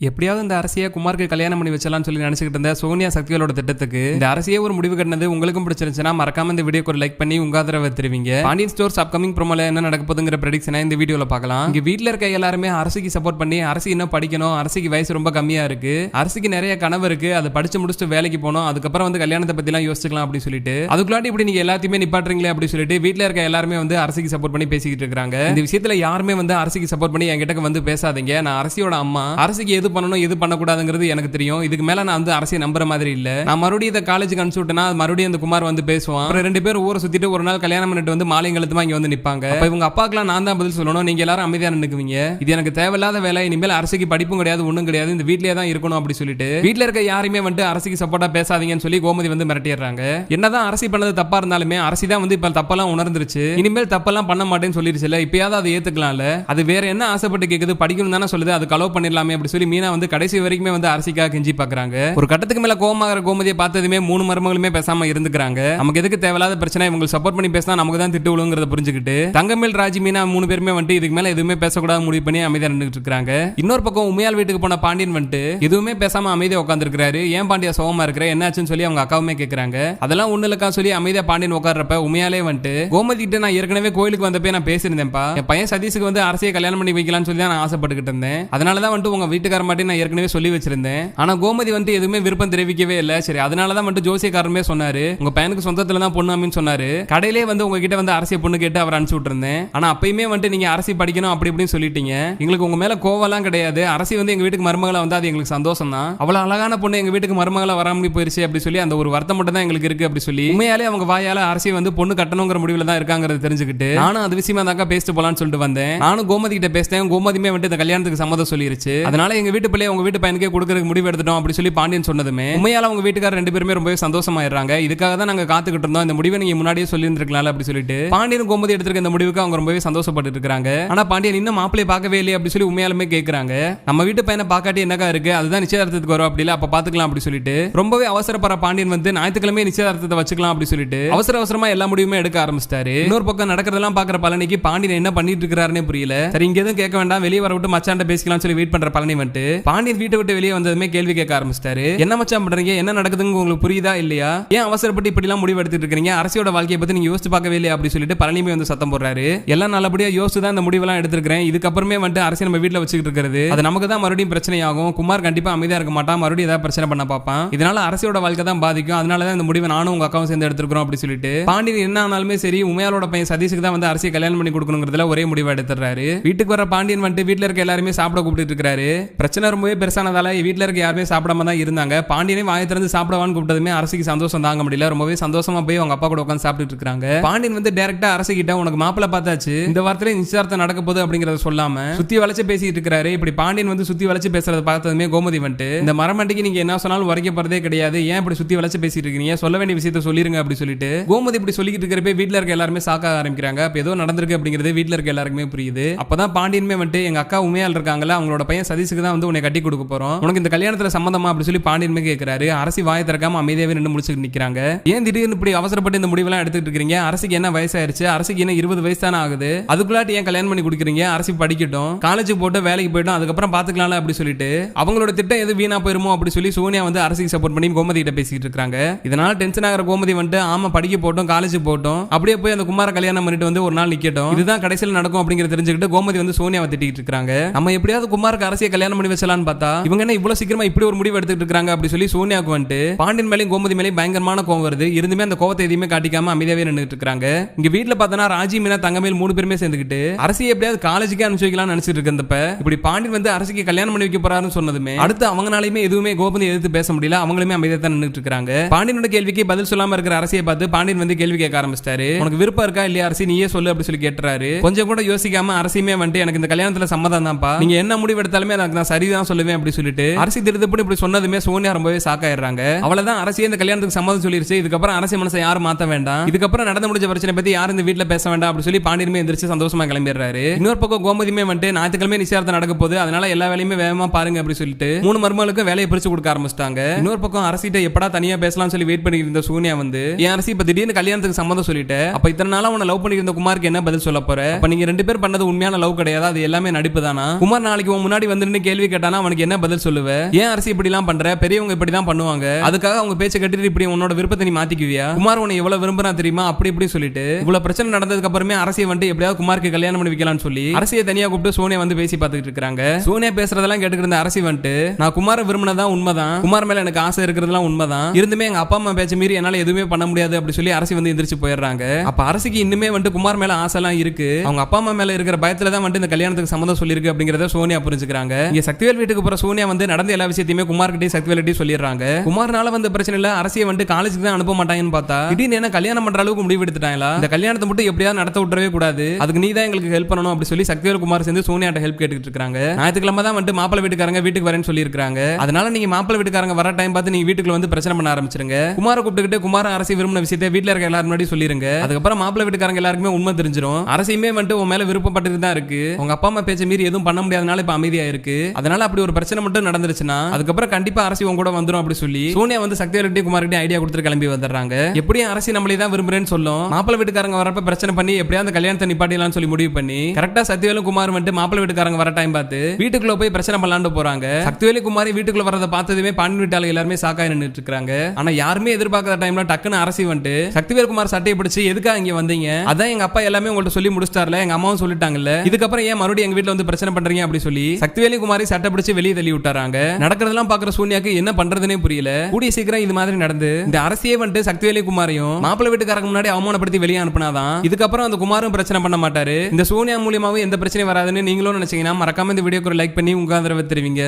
எப்படியாவது இந்த அரசியை குமாருக்கு கல்யாணம் பண்ணி வச்சலாம்னு சொல்லி நினச்சிக்கிட்டு இருந்த சோனியா சக்திகளோட திட்டத்துக்கு இந்த அரசியே ஒரு முடிவு கட்டினது உங்களுக்கும் பிடிச்சிருந்துச்சுன்னா மறக்காம இந்த வீடியோக்கு ஒரு லைக் பண்ணி உங்க ஆதரவை தெரிவிங்க. பாண்டியன் ஸ்டோர்ஸ் அப்கமிங் ப்ரோமோல என்ன நடக்க போதுங்கிற ப்ரெடிக்ஷனை இந்த வீடியோல பார்க்கலாம். இங்க வீட்டில் இருக்க எல்லாருமே அரசுக்கு சப்போர்ட் பண்ணி அரசு இன்னும் படிக்கணும் அரசுக்கு வயசு ரொம்ப கம்மியா இருக்கு. அரசிக்கு நிறைய கனவு இருக்கு அதை படிச்சு முடிச்சுட்டு வேலைக்கு போகணும் அதுக்கப்புறம் வந்து கல்யாணத்தை பத்தி எல்லாம் யோசிச்சுக்கலாம் அப்படின்னு சொல்லிட்டு. அதுக்குள்ளாட்டி இப்படி நீங்க எல்லாத்தையுமே நிப்பாட்டுறீங்களே அப்படின்னு சொல்லிட்டு வீட்டில் இருக்க எல்லாருமே வந்து அரசுக்கு சப்போர்ட் பண்ணி பேசிக்கிட்டு இருக்காங்க இந்த விஷயத்துல யாருமே வந்து அரசுக்கு சப்போர்ட் பண்ணி என்கிட்ட வந்து பேசாதீங்க. நான் அரசியோட அம்மா. அரசிக்கு எது பண்ணணும் எது பண்ணக்கூடாதுங்கிறது எனக்கு தெரியும். இதுக்கு மேல நான் வந்து அரசியை நம்புற மாதிரி இல்ல. நான் மறுபடியும் இதை காலேஜுக்கு அனுப்பிச்சு விட்டேன்னா மறுபடியும் அந்த குமார் வந்து பேசுவான். அப்புறம் ரெண்டு பேரும் ஊரை சுத்திட்டு ஒரு நாள் கல்யாணம் பண்ணிட்டு வந்து மாலையும் கழுத்துமா இங்க வந்து நிப்பாங்க. இவங்க அப்பாக்கெல்லாம் நான் தான் பதில் சொல்லணும். நீங்க எல்லாரும் அமைதியா நின்னுக்குவீங்க. இது எனக்கு தேவையில்லாத வேலை. இனிமேல் அரசுக்கு படிப்பும் கிடையாது ஒண்ணும் கிடையாது. இந்த வீட்லயே தான் இருக்கணும் அப்படி சொல்லிட்டு வீட்ல இருக்க யாருமே வந்து அரசுக்கு சப்போர்ட்டா பேசாதீங்கன்னு சொல்லி கோமதி வந்து மிரட்டிடுறாங்க. என்னதான் அரசி பண்ணது தப்பா இருந்தாலுமே அரசி தான் வந்து இப்ப தப்பெல்லாம் உணர்ந்துருச்சு. இனிமேல் தப்பெல்லாம் பண்ண மாட்டேன்னு சொல்லிருச்சுல இப்பயாவது அதை ஏத்துக்கலாம்ல. அது வேற என்ன ஆசைப்பட்டு கேக்குது? படிக்கணும் தானே சொல்லுது. அது கலோ பண்ணிடலாமே அப்படி சொல்லி மீனா வந்து கடைசி வரைக்குமே வந்து அரசிக்காக கெஞ்சி பாக்குறாங்க. ஒரு கட்டத்துக்கு மேல கோமாகிற கோமதியை பார்த்ததுமே மூணு மருமகளுமே பேசாம இருந்துக்கிறாங்க. நமக்கு எதுக்கு தேவையில்லாத பிரச்சனை இவங்க சப்போர்ட் பண்ணி பேசினா நமக்கு தான் திட்டு விழுங்கிறத புரிஞ்சுக்கிட்டு. தங்கமேல் ராஜி மீனா மூணு பேருமே வந்துட்டு இதுக்கு மேல எதுவுமே பேசக்கூடாது முடிவு பண்ணி அமைதியா நின்றுட்டு இருக்காங்க இன்னொரு பக்கம் உமையால் வீட்டுக்கு போன பாண்டியன் வந்துட்டு எதுவுமே பேசாம அமைதியா உட்காந்துருக்காரு ஏன் பாண்டியா சோகமா இருக்கிற என்னாச்சுன்னு சொல்லி அவங்க அக்காவுமே கேட்கறாங்க அதெல்லாம் ஒண்ணு இல்லக்கா சொல்லி அமைதியா பாண்டியன் உட்கார்றப்ப உமையாலே வந்துட்டு கோமதி கிட்ட நான் ஏற்கனவே கோயிலுக்கு வந்தப்பே நான் பேசியிருந்தேன்ப்பா. என் பையன் சதீஷுக்கு வந்து அரசியை கல்யாணம் பண்ணி வைக்கலாம்னு சொல்லி தான் நான் ஆசைப்பட்டுக்கிட்டு இருந்தேன். அதனாலதான் வந்துட்டு உங்க வீட்டுக்கார மாட்டேன் நான் ஏற்கனவே சொல்லி வச்சிருந்தேன். ஆனா கோமதி வந்து எதுவுமே விருப்பம் தெரிவிக்கவே இல்லை. சரி அதனால தான் மட்டும் ஜோசியக்காரமே சொன்னாரு. உங்க பையனுக்கு சொந்தத்துல தான் பொண்ணு அப்படின்னு சொன்னாரு. கடையிலே வந்து உங்ககிட்ட வந்து அரசிய பொண்ணு கேட்டு அவர் அனுப்பிச்சு விட்டுருந்தேன். ஆனா அப்பயுமே வந்துட்டு நீங்க அரசி படிக்கணும் அப்படி இப்படின்னு சொல்லிட்டீங்க. எங்களுக்கு உங்க மேல கோவம்லாம் கிடையாது. அரசி வந்து எங்க வீட்டுக்கு மருமகளா வந்து அது எங்களுக்கு சந்தோஷம் தான் அவ்வளவு அழகான பொண்ணு எங்க வீட்டுக்கு மருமகளா வராமல் போயிருச்சு அப்படி சொல்லி அந்த ஒரு வருத்தம் மட்டும் தான் எங்களுக்கு இருக்கு அப்படி சொல்லி உண்மையாலே அவங்க வாயால அரசி வந்து பொண்ணு கட்டணுங்கிற முடிவில் தான் இருக்காங்கிறத தெரிஞ்சுக்கிட்டு நானும் அது விஷயமா தாக்கா பேசிட்டு போலான்னு சொல்லிட்டு வந்தேன். நானும் கோமதி கிட்ட பேசினேன். கோமதியுமே வந்துட்டு இந்த கல்யாணத்துக்கு சம்மதம் சொல்லிருச்சு. அதனால எங்க வீட்டு பிள்ளைய உங்க வீட்டு பையனுக்கே கொடுக்கறதுக்கு முடிவு எடுத்துட்டோம் அப்படி சொல்லி பாண்டியன் சொன்னதுமே உண்மையால அவங்க வீட்டுக்காரர் ரெண்டு பேருமே ரொம்பவே சந்தோஷமாயிடுறாங்க. இதுக்காக தான் நாங்க காத்துக்கிட்டு இருந்தோம் இந்த முடிவை நீங்க முன்னாடியே சொல்லியிருந்திருக்கலாம் அப்படி சொல்லிட்டு. பாண்டியன் கோமதி எடுத்திருக்க இந்த முடிவுக்கு அவங்க ரொம்பவே சந்தோஷப்பட்டு இருக்காங்க ஆனா பாண்டியன் இன்னும் மாப்பிளைய பார்க்கவே இல்லையே அப்படி சொல்லி உண்மையாலுமே கேட்கறாங்க நம்ம வீட்டு பையனை பார்க்காட்டி என்னக்கா இருக்கு? அதுதான் நிச்சயதார்த்தத்துக்கு வரும் அப்படி இல்ல அப்ப பாத்துக்கலாம் அப்படி சொல்லிட்டு. ரொம்பவே அவசரப்படுற பாண்டியன் வந்து ஞாயிற்றுக்கிழமை நிச்சயதார்த்தத்தை வச்சுக்கலாம் அப்படி சொல்லிட்டு அவசர அவசரமா எல்லா முடிவுமே எடுக்க ஆரம்பிச்சிட்டாரு. இன்னொரு பக்கம் நடக்கிறதெல்லாம் பாக்குற பழனிக்கு பாண்டியன் என்ன பண்ணிட்டு இருக்கிறாருன்னே புரியல. சரி இங்க எதுவும் கேட்க வேண்டாம். வெளியே வர விட்டு மச்சாண்ட பேசிக்கலாம் சொல்லி வெயிட் பண்ற பழனி வந்துட்டு பாண்டியன் வீட்டை விட்டு வெளியே வந்ததுமே கேள்வி கேட்க ஆரம்பிச்சிட்டாரு. என்ன மச்சான் பண்றீங்க? என்ன நடக்குதுன்னு உங்களுக்கு புரியுதா இல்லையா? ஏன் அவசரப்பட்டு இப்படி எல்லாம் முடிவு எடுத்துட்டு இருக்கீங்க அரசியோட வாழ்க்கையை பத்தி நீங்க யோசிச்சு பார்க்கவே இல்லையா அப்படி சொல்லிட்டு பழனிமே வந்து சத்தம் போடுறாரு. எல்லாம் நல்லபடியா யோசிச்சு தான் இந்த முடிவெல்லாம் எடுத்திருக்கிறேன். இதுக்கப்புறமே வந்துட்டு அரசியல் நம்ம வீட்டுல வச்சுக்கிட்டு இருக்கிறது. அது நமக்கு தான் மறுபடியும் பிரச்சனை ஆகும் குமார் கண்டிப்பா அமைதியா இருக்க மாட்டான். மறுபடியும் ஏதாவது பிரச்சனை பண்ண பார்ப்பான். இதனால அரசியோட வாழ்க்கை தான் பாதிக்கும். அதனால தான் இந்த முடிவை நானும் உங்க அக்காவும் சேர்ந்து எடுத்துக்கிறோம் அப்படி சொல்லிட்டு. பாண்டியன் என்ன ஆனாலுமே சரி உமையாலோட பையன் சதீஷுக்கு தான் வந்து அரசியை கல்யாணம் பண்ணி கொடுக்கணுங்கிறதுல ஒரே முடிவை எடுத்துறாரு வீட்டுக்கு வர பாண்டியன் வந்துட்டு வீட்டுல இருக்க எல்லாருமே சாப்பிட கூப்பிட்டு இருக்காரு பிரச்சனை ரொம்பவே பெருசானதால வீட்டில் இருக்க யாருமே சாப்பிடாம தான் இருந்தாங்க. பாண்டியனே வாயை திறந்து சாப்பிடவான்னு கூப்பிட்டதுமே அரசுக்கு சந்தோஷம் தாங்க முடியல. ரொம்பவே சந்தோஷமா போய் அவங்க அப்பா கூட உட்காந்து சாப்பிட்டுட்டு இருக்காங்க. பாண்டியன் வந்து டேரக்டா அரசு கிட்ட உனக்கு மாப்பிள்ள பார்த்தாச்சு. இந்த வாரத்துல நிச்சயார்த்தம் நடக்க போகுது அப்படிங்கறத சொல்லாம சுத்தி வளைச்சு பேசிட்டு இருக்காரு. இப்படி பாண்டியன் வந்து சுத்தி வளைச்சு பேசுறத பார்த்ததுமே கோமதி வந்துட்டு இந்த மரமண்டிக்கு நீங்க என்ன சொன்னாலும் உரைக்க போறதே கிடையாது. ஏன் இப்படி சுத்தி வளைச்சு பேசிட்டு இருக்கீங்க? சொல்ல வேண்டிய விஷயத்த சொல்லிருங்க அப்படி சொல்லிட்டு கோமதி இப்படி சொல்லிட்டு இருக்கிறப்ப வீட்டுல இருக்க எல்லாருமே சாக்க ஆரம்பிக்கிறாங்க. அப்ப ஏதோ நடந்திருக்கு அப்படிங்கிறது வீட்டுல இருக்க எல்லாருக்குமே புரியுது. அப்பதான் பாண்டியனுமே வந்துட்டு எங்க அக்கா உமையால் இருக்காங்கல்ல அவங்களோட பையன் சதீஷுக்கு தான் வந்து உன்னை கட்டி கொடுக்க போறோம். உனக்கு இந்த கல்யாணத்துல சம்மந்தமா அப்படி சொல்லி பாண்டியனுமே கேட்கிறாரு அரசி வாயை திறக்காம அமைதியாவே நின்று முடிச்சுட்டு நிக்கிறாங்க. ஏன் திடீர்னு இப்படி அவசரப்பட்டு இந்த முடிவெல்லாம் எடுத்துட்டு இருக்கீங்க? அரசுக்கு என்ன வயசாயிருச்சு? அரசுக்கு என்ன இருபது வயசு தானே ஆகுது. அதுக்குள்ளாட்டி ஏன் கல்யாணம் பண்ணி கொடுக்குறீங்க? அரசு படிக்கட்டும். காலேஜுக்கு போட்டு வேலைக்கு போயிட்டோம். அதுக்கப்புறம் பாத்துக்கலாம்ல அப்படி சொல்லிட்டு. அவங்களோட திட்டம் எது வீணா போயிருமோ அப்படி சொல்லி சோனியா வந்து அரசுக்கு சப்போர்ட் பண்ணி கோமதி கிட்ட பேசிட்டு இருக்காங்க. இதனால டென்ஷன் ஆகிற கோமதி வந்துட்டு ஆமா படிக்க போட்டோம் காலேஜுக்கு போட்டோம். அப்படியே போய் அந்த குமார கல்யாணம் பண்ணிட்டு வந்து ஒரு நாள் நிக்கட்டும். இதுதான் கடைசியில் நடக்கும் அப்படிங்கிற தெரிஞ்சுக்கிட்டு கோமதி வந்து சோனியாவை திட்டிட்டு இருக்காங்க. நம்ம எப்படியாவது குமாருக்கு அரசியை கல்யாணம் பண்ணி வச்சலாம்னு பார்த்தா இவங்க என்ன இவ்வளவு சீக்கிரமா இப்படி ஒரு முடிவு எடுத்துட்டு இருக்காங்க அப்படி சொல்லி சோனியாவுக்கு வந்துட்டு பாண்டியன் மேலேயும் கோமதி மேலேயும் பயங்கரமான கோவம் வருது. இருந்துமே அந்த கோவத்தை எதையுமே காட்டிக்காம அமைதியாவே நின்றுட்டு இருக்காங்க. இங்க வீட்டுல பார்த்தனா ராஜி மீனா தங்கமேல் மூணு பேருமே சேர்ந்துக்கிட்டு அரசியை எப்படியாவது காலேஜுக்கே அனுப்பிச்சு வைக்கலாம்னு நினைச்சிட்டு இருக்கப்ப இப்படி பாண்டியன் வந்து அரசுக்கு கல்யாணம் பண்ணி வைக்க போறாருன்னு சொன்னதுமே அடுத்து அவங்களாலையுமே எதுவுமே கோபதி எதிர்த்து பேச முடியல. அவங்களுமே அமைதியா தான் நின்றுட்டு இருக்காங்க. பாண்டியனோட கேள்விக்கு பதில் சொல்லாம இருக்கிற அரசியை பார்த்து பாண்டியன் வந்து கேள்வி கேட்க ஆரம்பிச்சிட்டாரு. உனக்கு விருப்பம் இருக்கா இல்லையா அரசி? நீயே சொல்லு அப்படி சொல்லி கேட்டுறாரு. கொஞ்சம் கூட யோசிக்காம அரசியுமே வந்துட்டு எனக்கு இந்த கல்யாணத்துல சம்மதம் தான்ப்பா. நீங்க என்ன முடிவு எடுத்தாலுமே எனக்கு நான் சரிதான் சொல்லுவேன் அப்படி சொல்லிட்டு அரசி திருத்தப்படி இப்படி சொன்னதுமே சோனியா ரொம்பவே சாக்காயிடுறாங்க அவ்வளவுதான் அரசியே இந்த கல்யாணத்துக்கு சம்மதம் சொல்லிருச்சு. இதுக்கப்புறம் அரசு மனசை யாரும் மாத்த வேண்டாம். இதுக்கப்புறம் நடந்து முடிஞ்ச பிரச்சனை பத்தி யாரும் இந்த வீட்டுல பேச வேண்டாம் அப்படி சொல்லி பாண்டியனுமே எந்திரிச்சு சந்தோஷமா கிளம்பிடுறாரு. இன்னொரு பக்கம் கோமதியுமே வந்துட்டு ஞாயிற்றுக்கிழமை நிச்சயார்த்தம் நடக்க போகுது. அதனால எல்லா வேலையுமே வேகமா பாருங்க அப்படி சொல்லிட்டு மூணு மருமகளுக்கும் வேலையை பிரிச்சு கொடுக்க ஆரம்பிச்சிட்டாங்க. இன்னொரு பக்கம் அரசிட்ட எப்படா தனியா பேசலாம்னு சொல்லி வெயிட் பண்ணி இருந்த சூனியா வந்து என் அரசி இப்ப திடீர்னு கல்யாணத்துக்கு சம்மதம் சொல்லிட்டு? அப்ப இத்தனை நாளா உன லவ் பண்ணிருந்த இருந்த குமாருக்கு என்ன பதில் சொல்ல போற? நீங்க ரெண்டு பேர் பண்ணது உண்மையான லவ் கிடையாது. அது எல்லாமே நடிப்பு தானா? குமார் நாளைக்கு முன்னாடி வந்து கேள்வி கேள்வி கேட்டானா அவனுக்கு என்ன பதில் சொல்லுவ? ஏன் அரசி இப்படி எல்லாம் பண்ற? பெரியவங்க இப்படி தான் பண்ணுவாங்க. அதுக்காக அவங்க பேச்ச கட்டிட்டு இப்படி உன்னோட விருப்பத்தை நீ மாத்திக்குவியா? குமார் உன்னை எவ்வளவு விரும்புறான் தெரியுமா? அப்படி இப்படி சொல்லிட்டு இவ்வளவு பிரச்சனை நடந்ததுக்கு அப்புறமே அரசியை வந்துட்டு எப்படியாவது குமாருக்கு கல்யாணம் பண்ணி வைக்கலாம்னு சொல்லி அரசியை தனியா கூப்பிட்டு சோனியா வந்து பேசி பார்த்துட்டு இருக்காங்க. சோனியா பேசுறதெல்லாம் கேட்டுக்கிட்டு இருந்த அரசி வந்துட்டு நான் குமார விரும்பினதான் உண்மைதான். குமார் மேல எனக்கு ஆசை இருக்கிறதுலாம் உண்மைதான். இருந்துமே எங்க அப்பா அம்மா பேச்ச மீறி என்னால எதுவுமே பண்ண முடியாது அப்படி சொல்லி அரசி வந்து எந்திரிச்சு போயிடுறாங்க. அப்ப அரசிக்கு இன்னுமே வந்துட்டு குமார் மேல ஆசை எல்லாம் இருக்கு. அவங்க அப்பா அம்மா மேல இருக்கிற பயத்துல தான் வந்துட்டு இந்த கல்யாணத்துக்கு சம்மந்தம் சொல்லியிருக்கு அப்படிங்கறத சோனியா புரிஞ்சுக்கிறாங்க. இங்க சக்திவேல் வீட்டுக்கு போற சோனியா வந்து நடந்த எல்லா விஷயத்தையுமே குமார் கிட்டே சக்திவேல் கிட்டே சொல்லிடுறாங்க. குமார்னால வந்து பிரச்சனை இல்ல அரசியை வந்து காலேஜுக்கு தான் அனுப்ப மாட்டாங்கன்னு பார்த்தா திடீர்னு என்ன கல்யாணம் பண்ற அளவுக்கு முடிவு எடுத்துட்டாங்களா? இந்த கல்யாணத்தை மட்டும் எப்படியாவது நடத்த விட்டுறவே கூடாது. அதுக்கு நீ தான் எங்களுக்கு ஹெல்ப் பண்ணணும் அப்படி சொல்லி சக்திவேல் குமார் சேர்ந்து சோனியாட்ட ஹெல்ப் கேட்டுக்கிட்டு இருக்காங்க. ஞாயிற்றுக்கிழமை தான் வந்து மாப்பிள்ளை வீட்டுக்காரங்க வீட்டுக்கு வரேன்னு சொல்லியிருக்காங்க அதனால நீங்க மாப்பிள்ள வீட்டுக்காரங்க வர டைம் பார்த்து நீங்க வீட்டுக்குள்ள வந்து பிரச்சனை பண்ண ஆரம்பிச்சிருங்க. குமார கூப்பிட்டுக்கிட்டு குமார அரசி விரும்பின விஷயத்தை வீட்டுல இருக்க எல்லாரும் முன்னாடி சொல்லிருங்க. அதுக்கப்புறம் மாப்பிள வீட்டுக்காரங்க எல்லாருக்குமே உண்மை தெரிஞ்சிடும் அரசியுமே வந்துட்டு உன் மேல விருப்பப்பட்டு தான் இருக்கு. உங்க அப்பா அம்மா பேச்ச மீறி எதுவும் பண்ண முடியாதனால இப்ப அமைதியா இருக்கு அதனால அப்படி ஒரு பிரச்சனை மட்டும் நடந்துருச்சுன்னா அதுக்கப்புறம் கண்டிப்பா அரசி உங்க கூட வந்துடும் அப்படி சொல்லி சோனியா வந்து சக்திவேல் குமார் கிட்டே ஐடியா கொடுத்துட்டு கிளம்பி வந்துடுறாங்க. எப்படியும் அரசி நம்மளே தான் விரும்புறேன்னு சொல்லும். மாப்பிள்ள வீட்டுக்காரங்க வரப்ப பிரச்சனை பண்ணி எப்படியா அந்த கல்யாணத்தை நிப்பாட்டிடலாம்னு சொல்லி முடிவு பண்ணி கரெக்டா சக்திவேலும் குமார் வந்துட்டு மாப்பிள்ள வீட்டுக்காரங்க வர டைம் பார்த்து வீட்டுக்குள்ள போய் பிரச்சனை பண்ணலான்னு போறாங்க. சக்திவேலு குமாரி வீட்டுக்குள்ள வரதை பார்த்ததுமே பாண்டி வீட்டாளர் எல்லாருமே சாக்காய் நின்னுட்டு இருக்காங்க. ஆனா யாருமே எதிர்பார்க்காத டைம்ல டக்குன்னு அரசி வந்துட்டு சக்திவேல் குமார் சட்டையை பிடிச்சி எதுக்காக இங்க வந்தீங்க? அதான் எங்க அப்பா எல்லாமே உங்கள்ட்ட சொல்லி முடிச்சிட்டார்ல எங்க அம்மாவும் சொல்லிட்டாங்கல்ல. இதுக்கப்புறம் ஏன் மறுபடியும் எங்க வீட்டுல வந்து பிரச்சனை பண்றீங்க அப்படி சொல்லி சக்திவேலி குமாரி சட்டை பிடிச்சு வெளியே தள்ளி விட்டாராங்க நடக்கிறதெல்லாம் பாக்குற சூன்யாக்கு என்ன பண்றதுனே புரியல. கூடிய சீக்கிரம் இது மாதிரி நடந்து இந்த அரசியே வந்துட்டு சக்திவேலி குமாரையும் மாப்பிள்ளை வீட்டுக்காரங்க முன்னாடி அவமானப்படுத்தி வெளியே அனுப்பினாதான் இதுக்கப்புறம் அந்த குமாரும் பிரச்சனை பண்ண மாட்டாரு. இந்த சூன்யா மூலியமாவும் எந்த பிரச்சனையும் வராதுன்னு நீங்களும் நினைச்சீங்கன்னா மறக்காம இந்த வீடியோக்கு ஒரு லைக் பண்ணி உங்க ஆதரவை தெரிவிங்க.